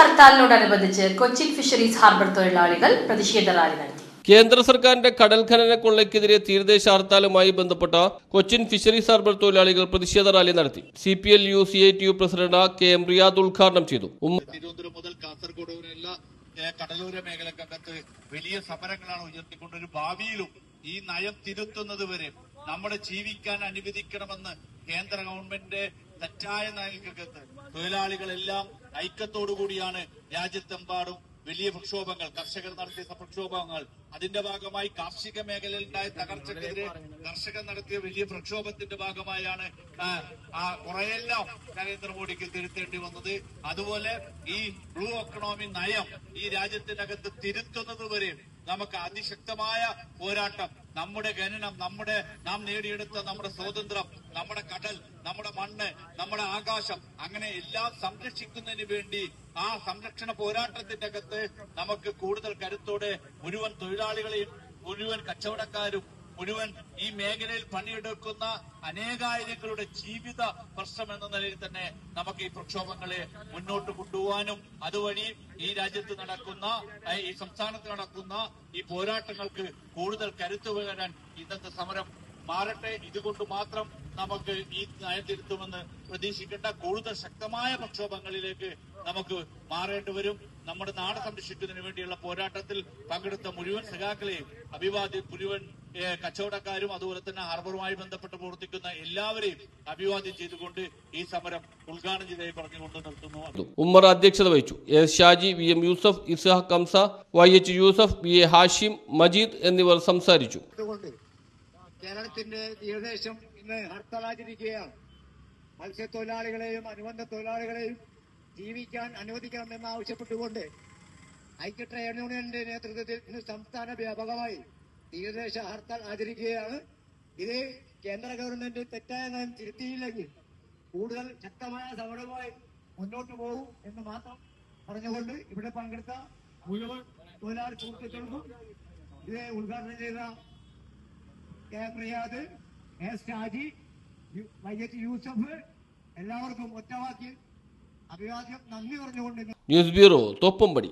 ഹർത്താലിനോടനുബന്ധിച്ച് Cochin fisheries harbour തൊഴിലാളികൾ പ്രതിഷേധ rally നടത്തി. കേന്ദ്ര സർക്കാരിന്റെ കടൽ ഖനന കൊള്ളയ്ക്കെതിരെ തീരദേശ ഹർത്താലുമായി ബന്ധപ്പെട്ട കൊച്ചിൻ ഫിഷറീസ് ഹാർബർ തൊഴിലാളികൾ പ്രതിഷേധ റാലി നടത്തി. C P L U C I T U president K M Riyad ഉദ്ഘാടനം ചെയ്തു. ഉമ്മ- തിരുവനന്തപുരം മുതൽ കാസർഗോഡ് വരെയുള്ള കടലോര മേഖലക്കകത്ത് വലിയ സമരങ്ങളാണ് ഉയർത്തിക്കൊണ്ട് ഒരു ഭാവിയിലും ഈ നയം തിരുത്തുന്നത് വരെ നമ്മുടെ ജീവിക്കാൻ അനുവദിക്കണമെന്ന് കേന്ദ്ര ഗവൺമെന്റിന്റെ തെറ്റായ നയങ്ങൾക്കകത്ത് തൊഴിലാളികളെല്ലാം ഐക്യത്തോടു കൂടിയാണ് രാജ്യത്തെമ്പാടും വലിയ പ്രക്ഷോഭങ്ങൾ. കർഷകർ നടത്തിയ പ്രക്ഷോഭങ്ങൾ. അതിന്റെ ഭാഗമായി കാർഷിക മേഖലയിൽ ഉണ്ടായ തകർച്ചക്കെതിരെ കർഷകർ നടത്തിയ വലിയ പ്രക്ഷോഭത്തിന്റെ ഭാഗമായാണ് കുറെയെല്ലാം നരേന്ദ്രമോദിക്ക് തിരുത്തേണ്ടി വന്നത്. അതുപോലെ ഈ ബ്ലൂ എക്കണോമി നയം ഈ രാജ്യത്തിനകത്ത് തിരുത്തുന്നത് വരെ നമുക്ക് അതിശക്തമായ പോരാട്ടം നമ്മുടെ ഖനനം നമ്മുടെ നാം നേടിയെടുത്ത നമ്മുടെ സ്വാതന്ത്ര്യം നമ്മുടെ കടൽ നമ്മുടെ മണ്ണ് നമ്മുടെ ആകാശം അങ്ങനെ എല്ലാം സംരക്ഷിക്കുന്നതിന് വേണ്ടി ആ സംരക്ഷണ പോരാട്ടത്തിന്റെ അകത്ത് നമുക്ക് കൂടുതൽ കരുത്തോടെ മുഴുവൻ തൊഴിലാളികളെയും മുഴുവൻ കച്ചവടക്കാരും മുഴുവൻ ഈ മേഖലയിൽ പണിയെടുക്കുന്ന അനേകായിരങ്ങളുടെ ജീവിത പ്രശ്നം എന്ന നിലയിൽ തന്നെ നമുക്ക് ഈ പ്രക്ഷോഭങ്ങളെ മുന്നോട്ട് കൊണ്ടുപോകാനും അതുവഴി ഈ രാജ്യത്ത് നടക്കുന്ന ഈ സംസ്ഥാനത്ത് നടക്കുന്ന ഈ പോരാട്ടങ്ങൾക്ക് കൂടുതൽ കരുത്തു പകരാൻ ഇന്നത്തെ സമരം മാറട്ടെ. ഇതുകൊണ്ട് മാത്രം നമുക്ക് ഈ നയം തിരുത്തുമെന്ന് പ്രതീക്ഷിക്കേണ്ട കൂടുതൽ ശക്തമായ പ്രക്ഷോഭങ്ങളിലേക്ക് നമുക്ക് മാറേണ്ടി വരും. നമ്മുടെ നാട് സംരക്ഷിക്കുന്നതിന് വേണ്ടിയുള്ള പോരാട്ടത്തിൽ പങ്കെടുത്ത മുഴുവൻ സഖാക്കളെയും അഭിവാദ്യം മുഴുവൻ കച്ചവടക്കാരും അതുപോലെ തന്നെ ഹാർബറുമായി ബന്ധപ്പെട്ട് പ്രവർത്തിക്കുന്ന എല്ലാവരെയും അഭിവാദ്യം ചെയ്തുകൊണ്ട് ഈ സമരം ഉദ്ഘാടനം ചെയ്തായി പറഞ്ഞുകൊണ്ട് നിർത്തുന്നു. ഉമ്മർ അധ്യക്ഷത വഹിച്ചു. S Shaji V M Yusuf Ishaq Kamsa Y H Yusuf V A Hashim Majeed എന്നിവർ സംസാരിച്ചു. കേരളത്തിന്റെ തീരദേശം ഇന്ന് ഹർത്താലാചരിക്കുകയാണ്. മത്സ്യത്തൊഴിലാളികളെയും അനുബന്ധ തൊഴിലാളികളെയും ജീവിക്കാൻ അനുവദിക്കണമെന്ന് ആവശ്യപ്പെട്ടുകൊണ്ട് ഐക്യ ട്രേഡ് യൂണിയന്റെ നേതൃത്വത്തിൽ ഇന്ന് സംസ്ഥാന വ്യാപകമായി തീരദേശ ഹർത്താൽ ആചരിക്കുകയാണ്. ഇത് കേന്ദ്ര ഗവൺമെന്റ് തെറ്റായ നയം തിരുത്തിയില്ലെങ്കിൽ കൂടുതൽ ശക്തമായ സമരവുമായി മുന്നോട്ട് പോകും എന്ന് മാത്രം പറഞ്ഞുകൊണ്ട് ഇവിടെ പങ്കെടുത്ത മുഴുവൻ തൊഴിലാളി സുഹൃത്തുക്കൾക്കും ഇത് ഉദ്ഘാടനം ചെയ്ത കെ പ്രിയാദ് എ ഷാജി യു- വൈ എച്ച് യൂസഫ് എല്ലാവർക്കും ഒറ്റവാക്കി അഭിവാദ്യം നന്ദി പറഞ്ഞുകൊണ്ട് ന്യൂസ് ബ്യൂറോ തോപ്പമ്പടി